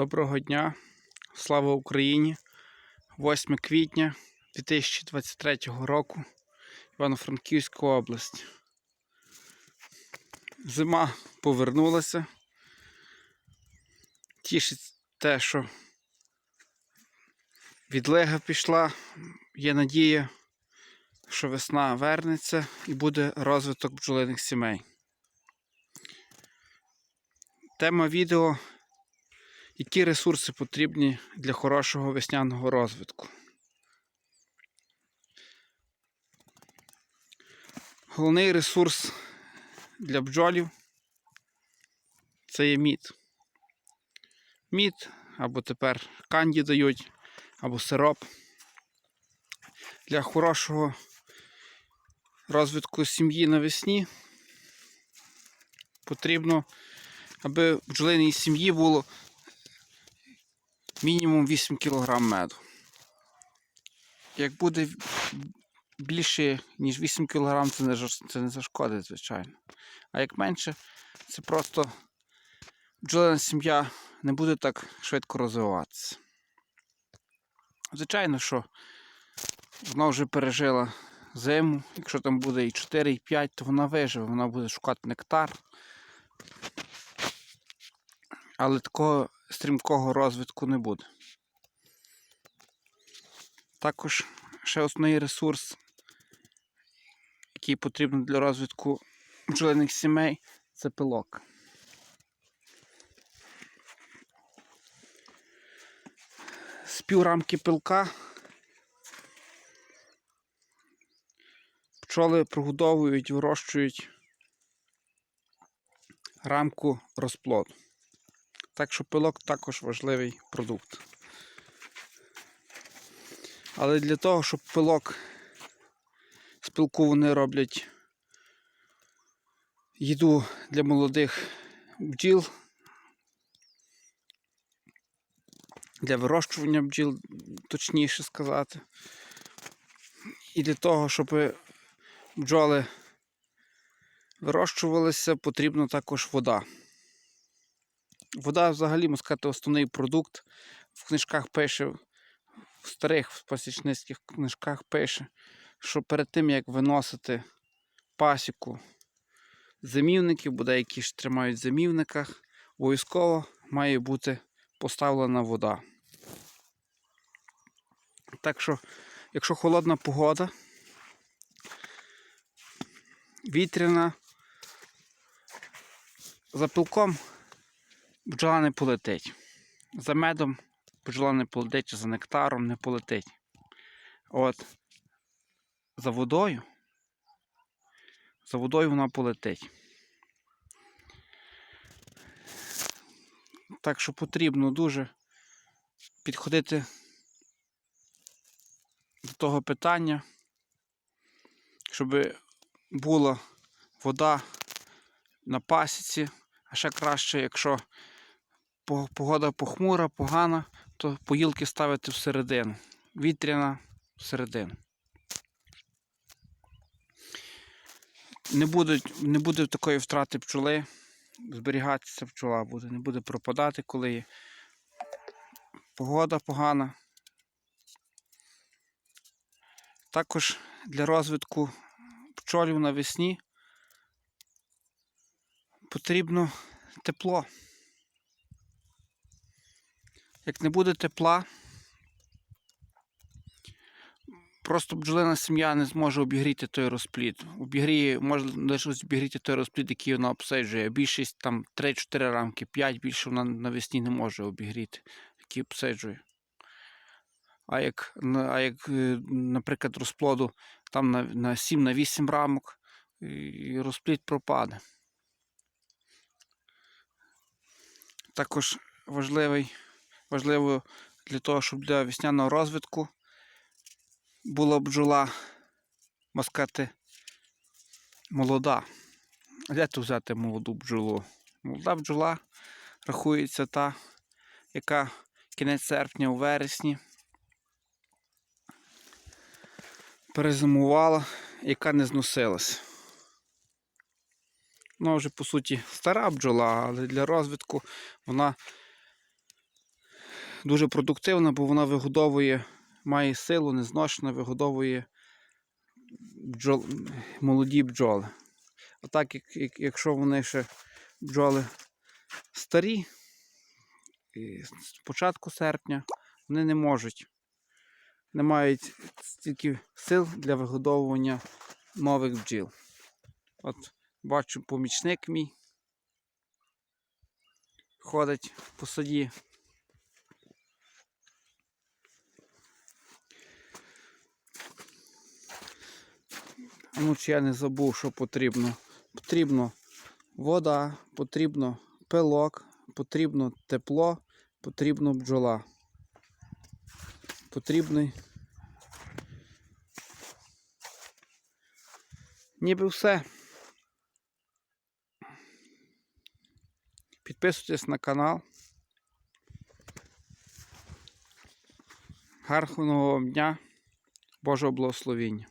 Доброго дня, слава Україні! 8 квітня 2023 року, Івано-Франківська область. Зима повернулася. Тішить те, що відлега пішла. Є надія, що весна вернеться і буде розвиток бджолиних сімей. Тема відео які ресурси потрібні для хорошого весняного розвитку. Головний ресурс для бджолів це є мід. Мід або тепер канді дають, або сироп. Для хорошого розвитку сім'ї навесні потрібно, аби в бджолиній сім'ї було мінімум 8 кг меду. Як буде більше, ніж 8 кг, це не, це не зашкодить, звичайно. А як менше, це просто бджолина сім'я не буде так швидко розвиватися. Звичайно, що вона вже пережила зиму. Якщо там буде і 4, і 5, то вона виживе, вона буде шукати нектар. Але такого стрімкого розвитку не буде. Також ще основний ресурс, який потрібен для розвитку бджолиних сімей, це пилок. З піврамки пилка пчоли прогодовують, вирощують рамку розплоду. Так що пилок також важливий продукт. Але для того, щоб пилок з пилку вони роблять їду для молодих бджіл, для вирощування бджіл, точніше сказати. І для того, щоб бджоли вирощувалися, потрібна також вода. Вода взагалі, можна сказати, основний продукт. В книжках пише, в старих пасічницьких книжках пише, що перед тим, як виносити пасіку зимівників, бо деякі ж тримають в зимівниках, обов'язково має бути поставлена вода. Так що, якщо холодна погода, вітряна, за пилком бджола не полетить. За медом бджола не полетить, за нектаром не полетить. От за водою, за водою вона полетить. Так що потрібно дуже підходити до того питання, щоб була вода на пасіці, а ще краще, якщо погода похмура, погана, то поїлки ставити всередину. Вітряна всередину. Не, будуть, не буде такої втрати пчоли, зберігатися пчола буде, не буде пропадати, коли погода погана. Також для розвитку пчолів навесні потрібно тепло. Як не буде тепла, просто бджолина сім'я не зможе обігріти той розплід. Обігріє, може лише обігріти той розплід, який вона обсиджує. Більшість там 3-4 рамки, 5 більше вона навесні не може обігріти, який обсиджує. А як, а як, е, наприклад, розплоду там на, на 7-8 рамок, і розплід пропаде. Також важливий важливо для того, щоб для весняного розвитку була бджола, можна сказати, молода. Де тут взяти молоду бджолу? Молода бджола рахується та, яка кінець серпня у вересні перезимувала, яка не зносилась. Вона вже, по суті, стара бджола, але для розвитку вона дуже продуктивна, бо вона вигодовує, має силу, незношена, вигодовує бджол, молоді бджоли. А так, як, як, якщо вони ще бджоли старі, з початку серпня, вони не можуть, не мають стільки сил для вигодовування нових бджіл. От бачу, помічник мій ходить по саді. Ну, чи я не забув, що потрібно. Потрібно вода, потрібно пилок, потрібно тепло, потрібно бджола. Потрібний. Ніби все. Підписуйтесь на канал. Гарного вам дня, Божого благословіння.